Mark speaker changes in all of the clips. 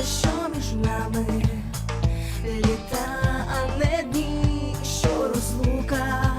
Speaker 1: все, що між нами, літа, а не дні, що розлука.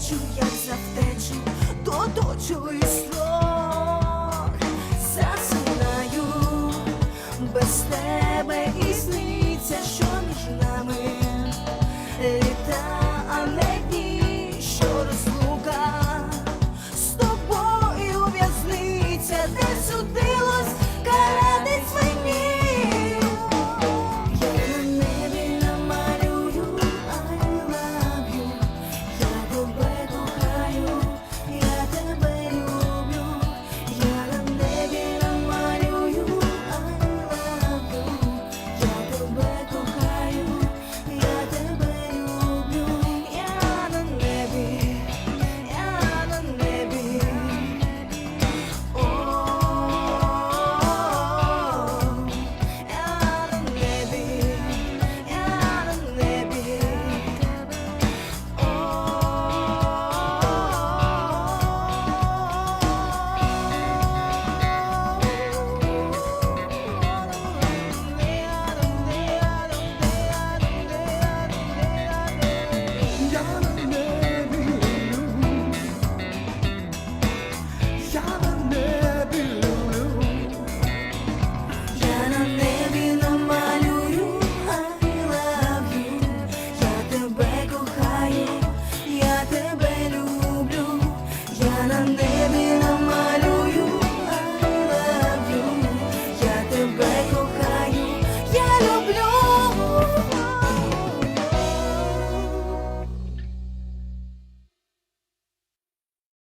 Speaker 1: втечу, як за втечу, до дочу і